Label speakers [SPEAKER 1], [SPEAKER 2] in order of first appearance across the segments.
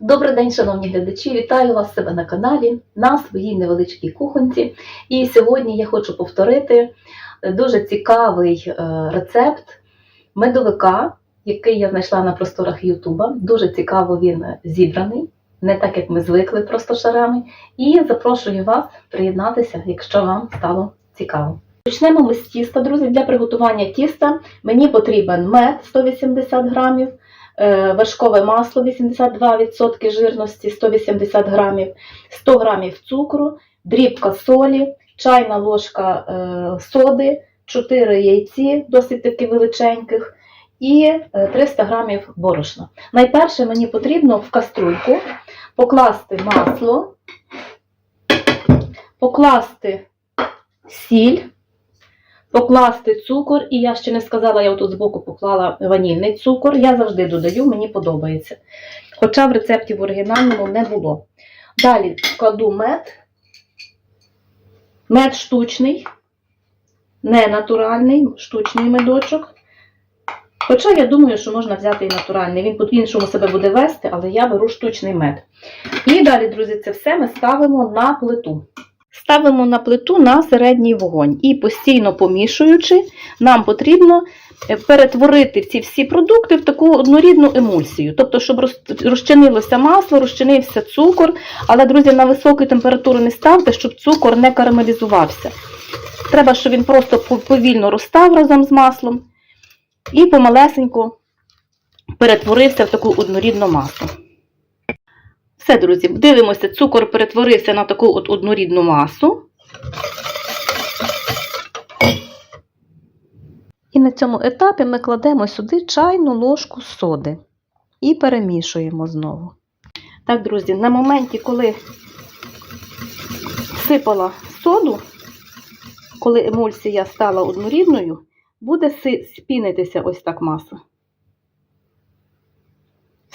[SPEAKER 1] Добрий день, шановні глядачі! Вітаю вас себе на каналі на своїй невеличкій кухонці. І сьогодні я хочу повторити дуже цікавий е, рецепт медовика, який я знайшла на просторах Ютуба. Дуже цікаво він зібраний, не так як ми звикли просто шарами. І запрошую вас приєднатися, якщо вам стало цікаво. Почнемо ми з тіста, друзі. Для приготування тіста мені потрібен мед 180 грамів, вершкове масло 82% жирності 180 грамів, 100 грамів цукру, дрібка солі, чайна ложка е, соди, 4 яйці, досить таки величеньких, і е, 300 грамів борошна. Найперше мені потрібно в каструльку покласти масло, покласти сіль покласти цукор, і я ще не сказала, я тут збоку поклала ванільний цукор. Я завжди додаю, мені подобається. Хоча в рецепті в оригінальному не було. Далі кладу мед. Мед штучний, не натуральний, штучний медочок. Хоча я думаю, що можна взяти і натуральний. Він по-іншому себе буде вести, але я беру штучний мед. І далі, друзі, це все ми ставимо на плиту. Ставимо на плиту на середній вогонь і постійно помішуючи, нам потрібно е, перетворити ці всі продукти в таку однорідну емульсію. Тобто, щоб розчинилося масло, розчинився цукор. Але, друзі, на високу температуру не ставте, щоб цукор не карамелізувався. Треба, щоб він просто повільно розстав разом з маслом і помалесенько перетворився в таку однорідну масу. Все, друзі, дивимося, цукор перетворився на таку от однорідну масу. І на цьому етапі ми кладемо сюди чайну ложку соди і перемішуємо знову. Так, друзі, на моменті, коли всипала соду, коли емульсія стала однорідною, буде спінитися ось так маса.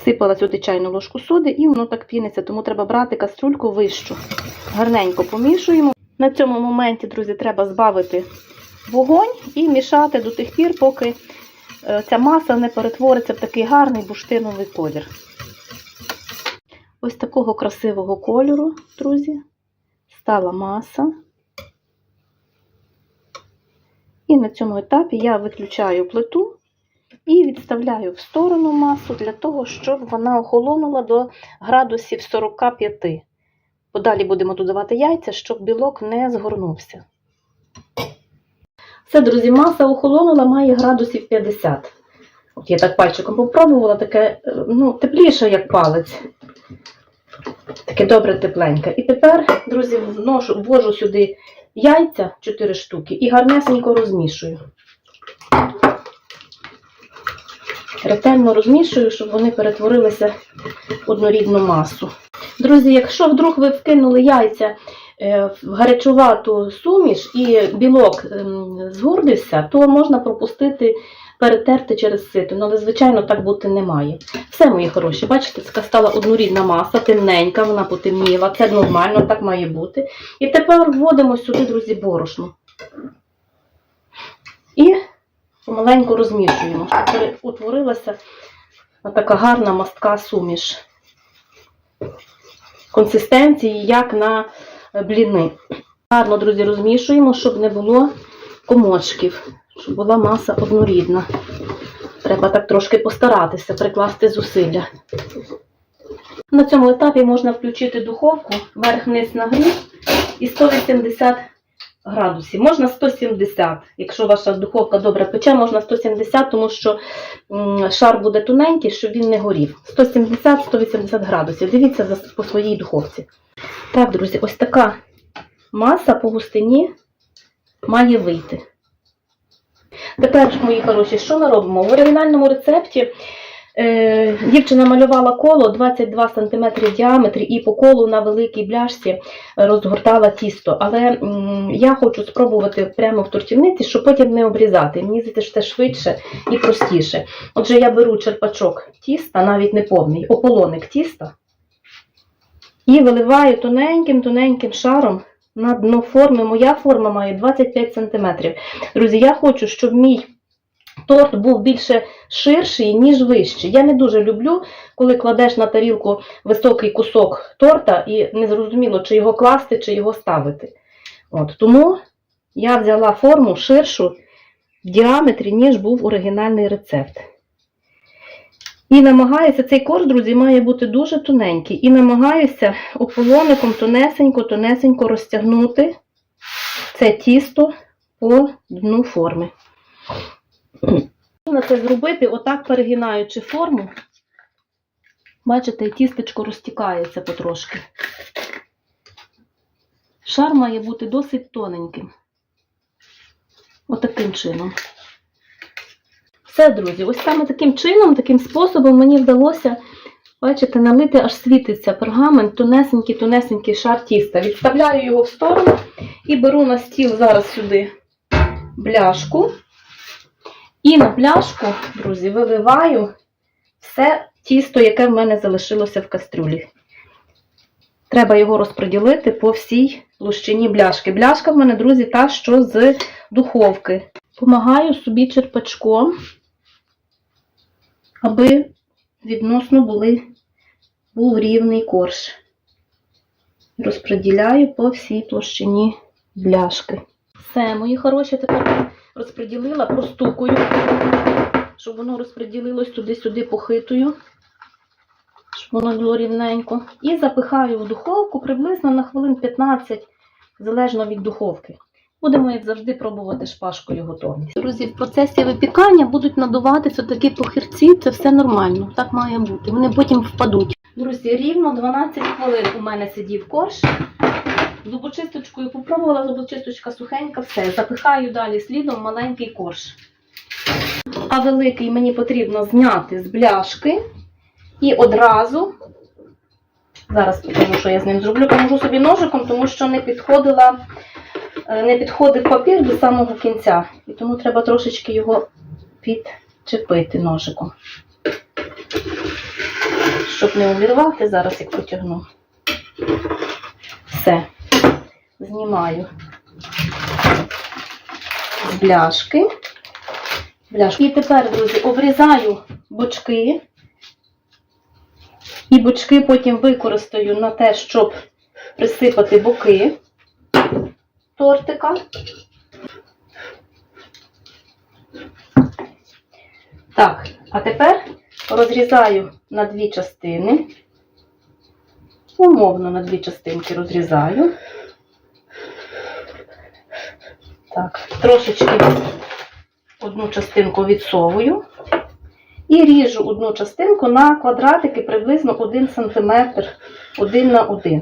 [SPEAKER 1] Всипала сюди чайну ложку соди і воно так піниться, тому треба брати каструльку вищу. Гарненько помішуємо. На цьому моменті, друзі, треба збавити вогонь і мішати до тих пір, поки е, ця маса не перетвориться в такий гарний буштиновий колір. Ось такого красивого кольору, друзі, стала маса. І на цьому етапі я виключаю плиту і відставляю в сторону масу для того, щоб вона охолонула до градусів 45. Подалі будемо додавати яйця, щоб білок не згорнувся. Все, друзі, маса охолонула, має градусів 50. От я так пальчиком попробувала, таке е, ну, тепліше, як палець. Таке добре тепленьке. І тепер, друзі, вношу, ввожу сюди яйця 4 штуки і гарнесенько розмішую. Ретельно розмішую, щоб вони перетворилися в однорідну масу. Друзі, якщо вдруг ви вкинули яйця е, в гарячувату суміш і білок ем, згордився, то можна пропустити, перетерти через сито. Ну, але, звичайно, так бути не має. Все, мої хороші, бачите, така стала однорідна маса, темненька, вона потемніла. Це нормально, так має бути. І тепер вводимо сюди, друзі, борошно. І помаленьку розмішуємо, щоб утворилася така гарна мастка суміш. Консистенції, як на е, бліни. Гарно, друзі, розмішуємо, щоб не було комочків, щоб була маса однорідна. Треба так трошки постаратися, прикласти зусилля. На цьому етапі можна включити духовку верх-низ нагрів і 180 градусів. Можна 170, якщо ваша духовка добре пече, можна 170, тому що шар буде тоненький, щоб він не горів. 170-180 градусів. Дивіться по своїй духовці. Так, друзі, ось така маса по густині має вийти. Тепер, мої хороші, що ми робимо? В оригінальному рецепті дівчина малювала коло 22 см в діаметрі і по колу на великій бляшці розгортала тісто. Але я хочу спробувати прямо в тортівниці, щоб потім не обрізати. Мені здається, що це швидше і простіше. Отже, я беру черпачок тіста, навіть не повний, ополоник тіста, і виливаю тоненьким-тоненьким шаром на дно форми. Моя форма має 25 см. Друзі, я хочу, щоб мій торт був більше ширший, ніж вищий. Я не дуже люблю, коли кладеш на тарілку високий кусок торта і не зрозуміло, чи його класти, чи його ставити. От, тому я взяла форму ширшу в діаметрі, ніж був оригінальний рецепт. І намагаюся, цей корж, друзі, має бути дуже тоненький. І намагаюся ополоником тонесенько-тонесенько розтягнути це тісто по дну форми. Можна це зробити, отак перегинаючи форму. Бачите, тістечко розтікається потрошки. Шар має бути досить тоненьким. Отаким чином. Все, друзі, ось саме таким чином, таким способом мені вдалося, бачите, налити аж світиться пергамент, тонесенький-тонесенький шар тіста. Відставляю його в сторону і беру на стіл зараз сюди бляшку. І на пляшку, друзі, виливаю все тісто, яке в мене залишилося в кастрюлі. Треба його розподілити по всій площині бляшки. Бляшка в мене, друзі, та, що з духовки. Помагаю собі черпачком, аби відносно були, був рівний корж. Розподіляю по всій площині бляшки. Все, мої хороші, тепер розподілила, простукую, щоб воно розподілилось туди-сюди похитую, щоб воно було рівненько. І запихаю в духовку приблизно на хвилин 15, залежно від духовки. Будемо, як завжди, пробувати шпажкою готовність. Друзі, в процесі випікання будуть надуватися такі похирці, це все нормально, так має бути. Вони потім впадуть. Друзі, рівно 12 хвилин у мене сидів корж. Зубочисточкою попробувала, зубочисточка сухенька, все. Запихаю далі слідом маленький корж. А великий мені потрібно зняти з бляшки і одразу, зараз покажу, що я з ним зроблю, поможу собі ножиком, тому що не підходила, е, не підходив папір до самого кінця. І тому треба трошечки його підчепити ножиком. Щоб не увірвати, зараз як потягну. Все знімаю з бляшки. бляшки. І тепер, друзі, обрізаю бочки. І бочки потім використаю на те, щоб присипати боки тортика. Так, а тепер розрізаю на дві частини. Умовно на дві частинки розрізаю. Так, трошечки одну частинку відсовую і ріжу одну частинку на квадратики приблизно 1 см 1 на 1.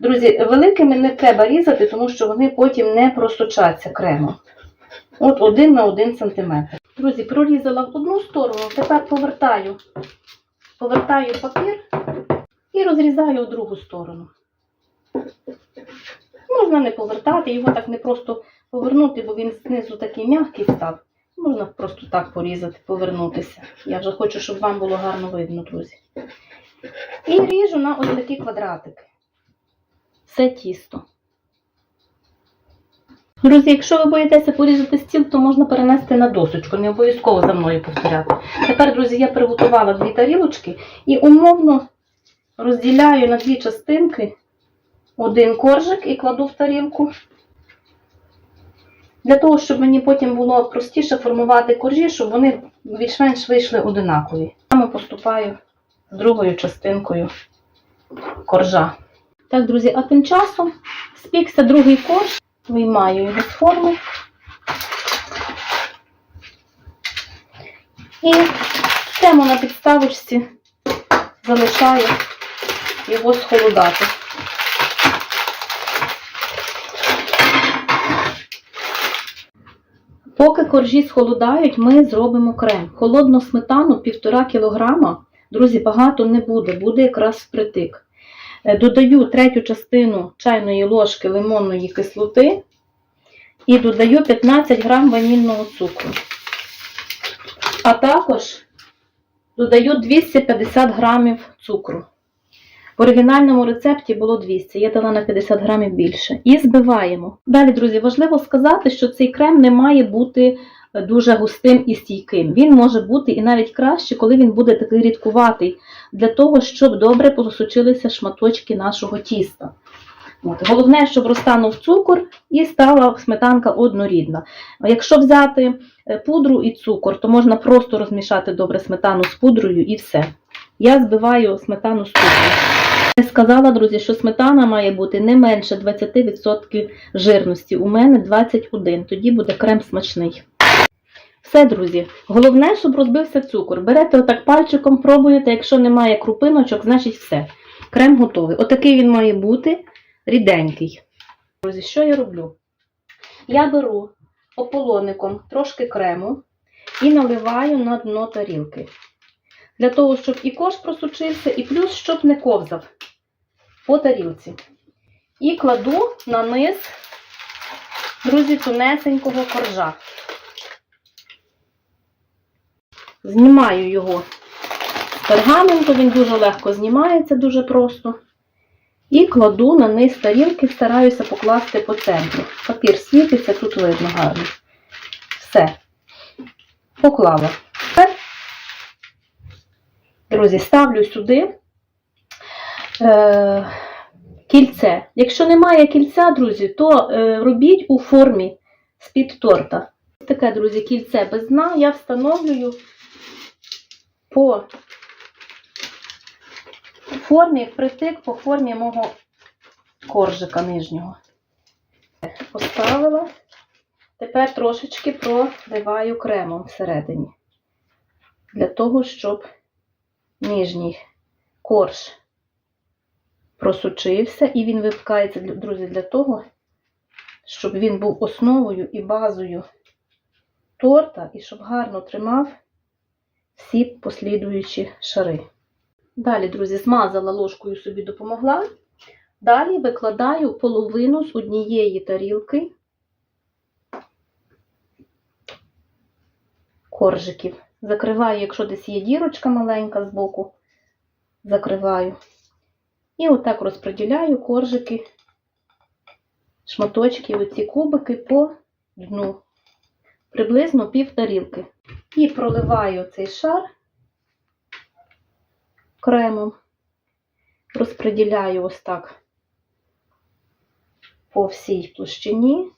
[SPEAKER 1] Друзі, великими не треба різати, тому що вони потім не просочаться кремом. От 1 на 1 см. Друзі, прорізала в одну сторону, тепер повертаю, повертаю папір і розрізаю в другу сторону. Можна не повертати, його так не просто повернути, бо він знизу такий м'який став. Можна просто так порізати, повернутися. Я вже хочу, щоб вам було гарно видно, друзі. І ріжу на ось такі квадратики. Все тісто. Друзі, якщо ви боїтеся порізати стіл, то можна перенести на досочку, не обов'язково за мною повторяти. Тепер, друзі, я приготувала дві тарілочки і умовно розділяю на дві частинки один коржик і кладу в тарілку. Для того, щоб мені потім було простіше формувати коржі, щоб вони більш-менш вийшли одинакові. Саме поступаю другою частинкою коржа. Так, друзі, а тим часом спікся другий корж, виймаю його з форми. І прямо на підставочці залишаю його схолодати. Поки коржі схолодають, ми зробимо крем. Холодну сметану 1,5 кг, друзі, багато не буде, буде якраз впритик. Е, Додаю третю частину чайної ложки лимонної кислоти і додаю 15 грам ванільного цукру. А також додаю 250 грамів цукру. В оригінальному рецепті було 200, я дала на 50 грамів більше. І збиваємо. Далі, друзі, важливо сказати, що цей крем не має бути дуже густим і стійким. Він може бути і навіть краще, коли він буде такий рідкуватий, для того, щоб добре просочилися шматочки нашого тіста. От. Головне, щоб розтанув цукор і стала сметанка однорідна. Якщо взяти е, пудру і цукор, то можна просто розмішати добре сметану з пудрою і все. Я збиваю сметану з. Я сказала, друзі, що сметана має бути не менше 20% жирності. У мене 21, тоді буде крем смачний. Все, друзі. Головне, щоб розбився цукор. Берете отак пальчиком, пробуєте. Якщо немає крупиночок, значить все. Крем готовий. Отакий він має бути ріденький. Друзі, що я роблю? Я беру ополоником трошки крему і наливаю на дно тарілки. Для того, щоб і кош просучився, і плюс, щоб не ковзав по тарілці. І кладу на низ, друзі, тунесенького коржа. Знімаю його з пергаменту, він дуже легко знімається, дуже просто. І кладу на низ тарілки, стараюся покласти по центру. Папір світиться, тут видно гарно. Все. Поклала. Друзі, ставлю сюди е, кільце. Якщо немає кільця, друзі, то е, робіть у формі з-під торта. Таке, друзі, кільце без дна я встановлюю по формі, притик по формі мого коржика нижнього. Поставила. Тепер трошечки проливаю кремом всередині. Для того, щоб нижній корж просучився, і він випікається, друзі, для того, щоб він був основою і базою торта, і щоб гарно тримав всі послідуючі шари. Далі, друзі, змазала ложкою собі допомогла. Далі викладаю половину з однієї тарілки коржиків. Закриваю, якщо десь є дірочка маленька збоку, закриваю. І отак розподіляю коржики, шматочки, оці кубики по дну, приблизно пів тарілки. І проливаю цей шар кремом, розподіляю ось так по всій площині,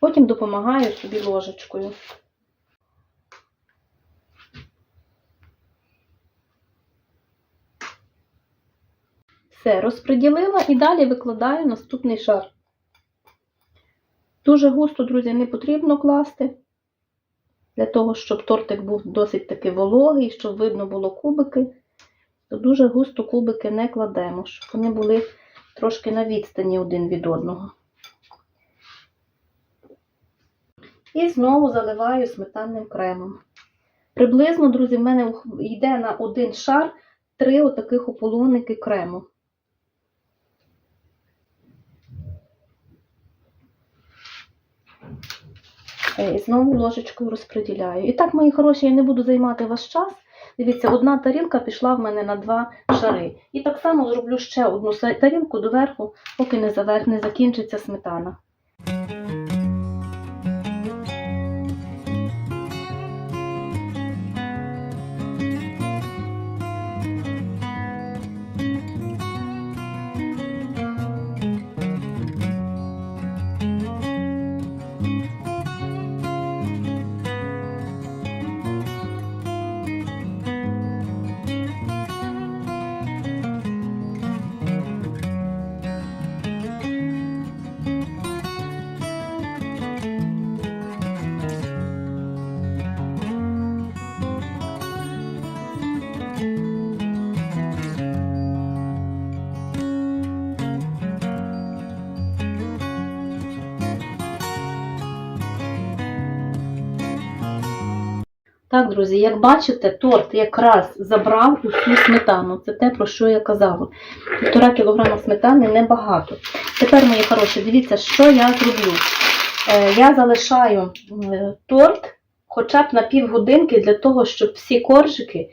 [SPEAKER 1] потім допомагаю собі ложечкою. Все, розподілила і далі викладаю наступний шар. Дуже густо, друзі, не потрібно класти, для того, щоб тортик був досить таки вологий, щоб видно було кубики, то дуже густо кубики не кладемо, щоб вони були трошки на відстані один від одного. І знову заливаю сметанним кремом. Приблизно, друзі, в мене йде на один шар три отаких ополоники крему. І знову ложечкою розподіляю. І так, мої хороші, я не буду займати ваш час. Дивіться, одна тарілка пішла в мене на два шари. І так само зроблю ще одну тарілку доверху, поки не закінчиться сметана. Так, друзі, як бачите, торт якраз забрав усю сметану. Це те, про що я казала. Півтора кілограма сметани небагато. Тепер, мої хороші, дивіться, що я зроблю. Е, Я залишаю е, торт хоча б на півгодинки для того, щоб всі коржики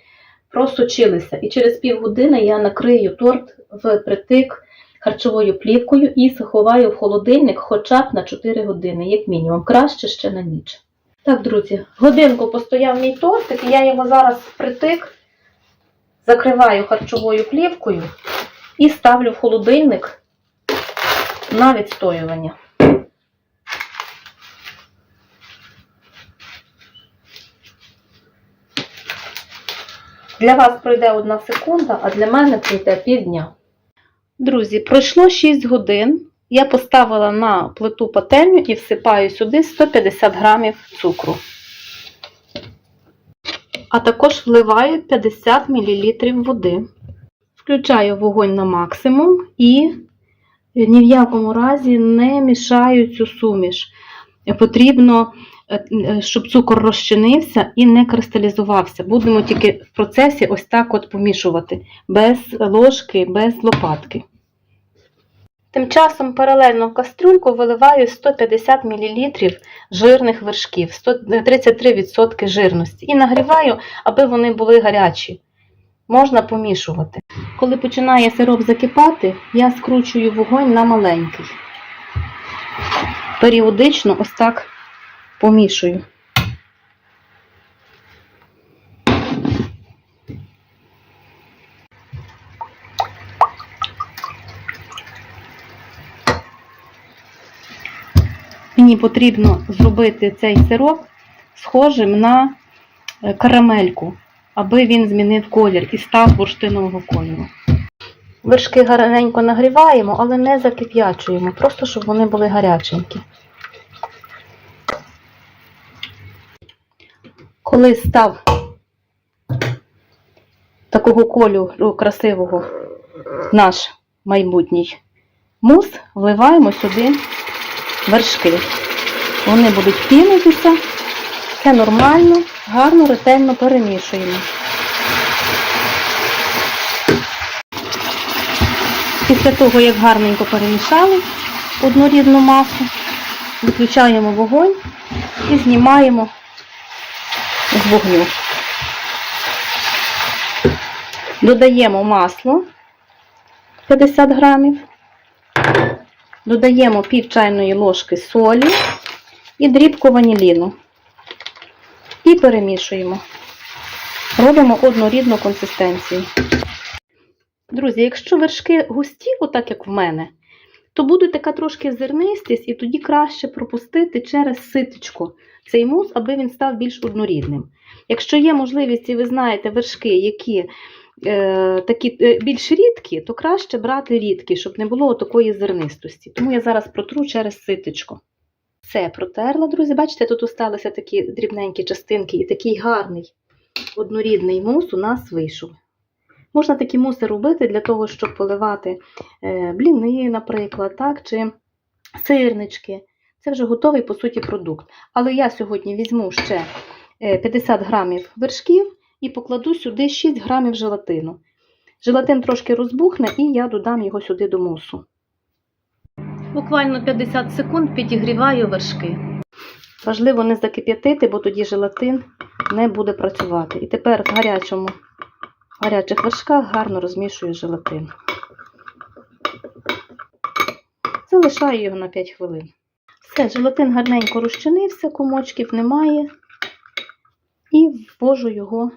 [SPEAKER 1] просочилися. І через півгодини я накрию торт в притик харчовою плівкою і заховаю в холодильник хоча б на 4 години, як мінімум. Краще ще на ніч. Так, друзі, годинку постояв мій тортик, і я його зараз впритик, закриваю харчовою плівкою і ставлю в холодильник на відстоювання. Для вас пройде одна секунда, а для мене пройде півдня. Друзі, пройшло 6 годин. Я поставила на плиту пательню і всипаю сюди 150 грамів цукру. А також вливаю 50 мл води. Включаю вогонь на максимум і ні в якому разі не мішаю цю суміш. Потрібно, е, е, щоб цукор розчинився і не кристалізувався. Будемо тільки в процесі ось так от помішувати, без ложки, без лопатки. Тим часом паралельно в кастрюльку виливаю 150 мл жирних вершків, 33% жирності. І нагріваю, аби вони були гарячі. Можна помішувати. Коли починає сироп закипати, я скручую вогонь на маленький. Періодично ось так помішую. Мені потрібно зробити цей сироп схожим на е, карамельку, аби він змінив колір і став бурштинового кольору. Вершки гарненько нагріваємо, але не закип'ячуємо, просто щоб вони були гаряченькі. Коли став такого кольору красивого наш майбутній мус, вливаємо сюди вершки. Вони будуть пінитися. Це нормально, гарно, ретельно перемішуємо. Після того, як гарненько перемішали однорідну масу, виключаємо вогонь і знімаємо з вогню. Додаємо масло 50 грамів. Додаємо пів чайної ложки солі і дрібку ваніліну. І перемішуємо. Робимо однорідну консистенцію. Друзі, якщо вершки густі, отак як в мене, то буде така трошки зернистість, і тоді краще пропустити через ситочко цей мус, аби він став більш однорідним. Якщо є можливість, і ви знаєте вершки, які такі е, більш рідкі, то краще брати рідкі, щоб не було такої зернистості. Тому я зараз протру через ситочко. Все, протерла, друзі. Бачите, тут осталися такі дрібненькі частинки, і такий гарний однорідний мус у нас вийшов. Можна такі муси робити для того, щоб поливати е, бліни, наприклад, так, чи сирнички. Це вже готовий, по суті, продукт. Але я сьогодні візьму ще е, 50 грамів вершків і покладу сюди 6 грамів желатину. Желатин трошки розбухне, і я додам його сюди до мусу. Буквально 50 секунд підігріваю вершки. Важливо не закип'ятити, бо тоді желатин не буде працювати. І тепер в гарячому, в гарячих вершках гарно розмішую желатин. Залишаю його на 5 хвилин. Все, желатин гарненько розчинився, комочків немає. І ввожу його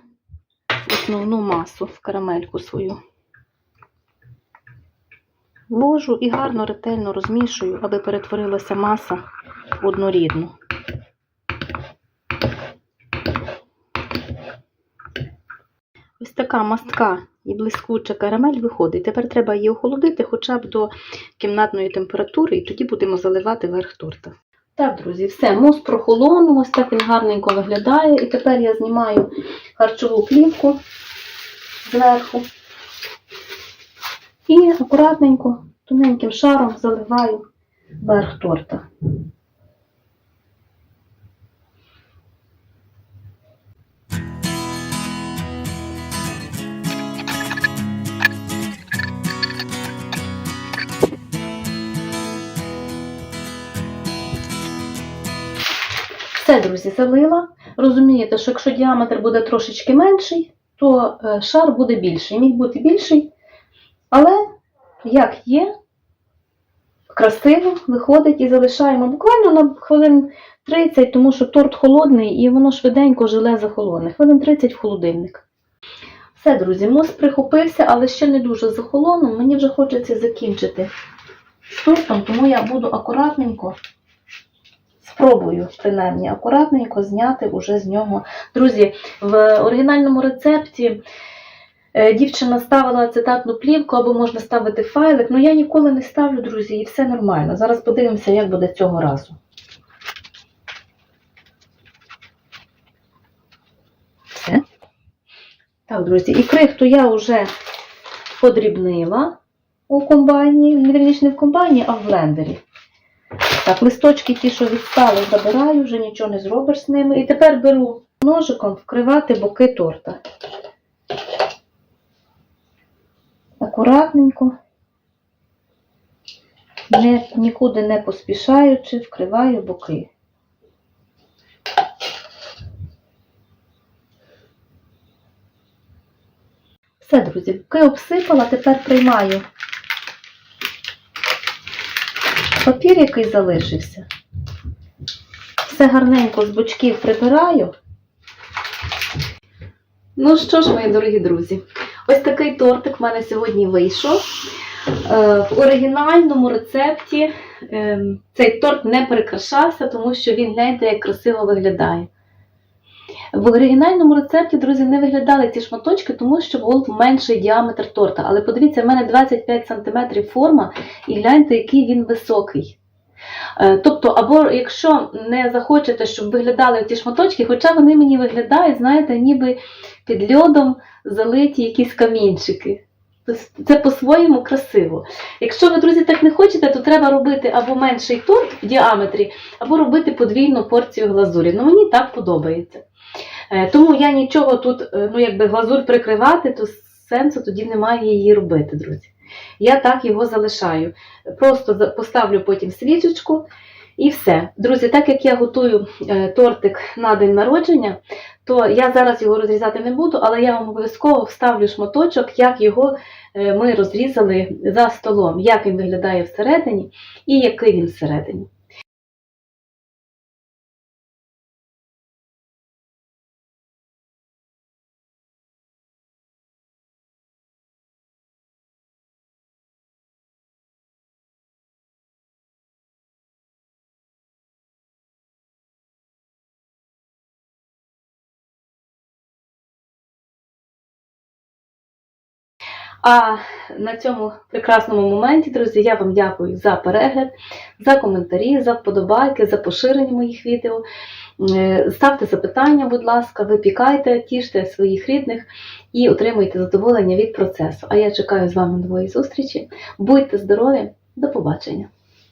[SPEAKER 1] основну масу, в карамельку свою. Ввожу і гарно ретельно розмішую, аби перетворилася маса в однорідну. Ось така мастка і блискуча карамель виходить. Тепер треба її охолодити хоча б до кімнатної температури, і тоді будемо заливати верх торта. Так, друзі, все, мус прохолонув, ось так він гарненько виглядає. І тепер я знімаю харчову плівку зверху і акуратненько, тоненьким шаром заливаю верх торта. Все, друзі, залила. Розумієте, що якщо діаметр буде трошечки менший, то е, шар буде більший. Міг бути більший, але як є, красиво виходить і залишаємо буквально на хвилин 30, тому що торт холодний і воно швиденько желе захолоне. Хвилин 30 в холодильник. Все, друзі, мост прихопився, але ще не дуже захолонув. Мені вже хочеться закінчити з тортом, тому я буду акуратненько, спробую, принаймні, акуратненько зняти уже з нього. Друзі, в оригінальному рецепті е, дівчина ставила ацетатну плівку або можна ставити файлик. Ну я ніколи не ставлю, друзі, і все нормально. Зараз подивимося, як буде цього разу. Все. Так, друзі, і крихту я вже подрібнила у комбайні, не вірніше, не в комбайні, а в блендері. Так, листочки ті, що відстали, забираю, вже нічого не зробиш з ними. І тепер беру ножиком вкривати боки торта. Акуратненько, не, нікуди не поспішаючи, вкриваю боки. Все, друзі, боки обсипала, тепер приймаю папір, який залишився. Все гарненько з бочків прибираю. Ну що ж, мої дорогі друзі, ось такий тортик в мене сьогодні вийшов. Е, В оригінальному рецепті е, цей торт не перекрашався, тому що він гляньте, як красиво виглядає. В оригінальному рецепті, друзі, не виглядали ці шматочки, тому що був менший діаметр торта. Але подивіться, в мене 25 см форма, і гляньте, який він високий. Е, Тобто, або якщо не захочете, щоб виглядали ці шматочки, хоча вони мені виглядають, знаєте, ніби під льодом залиті якісь камінчики. Тобто Це по-своєму красиво. Якщо ви, друзі, так не хочете, то треба робити або менший торт в діаметрі, або робити подвійну порцію глазурі. Ну, мені так подобається. Е, Тому я нічого тут, е, ну якби глазурь прикривати, то сенсу тоді немає її робити, друзі. Я так його залишаю. Просто поставлю потім свічечку і все. Друзі, так як я готую е, тортик на день народження, то я зараз його розрізати не буду, але я вам обов'язково вставлю шматочок, як його ми розрізали за столом, як він виглядає всередині і який він всередині. А на цьому прекрасному моменті, друзі, я вам дякую за перегляд, за коментарі, за вподобайки, за поширення моїх відео. Е, Ставте запитання, будь ласка, випікайте, тіште своїх рідних і отримуйте задоволення від процесу. А я чекаю з вами нової зустрічі. Будьте здорові, до побачення!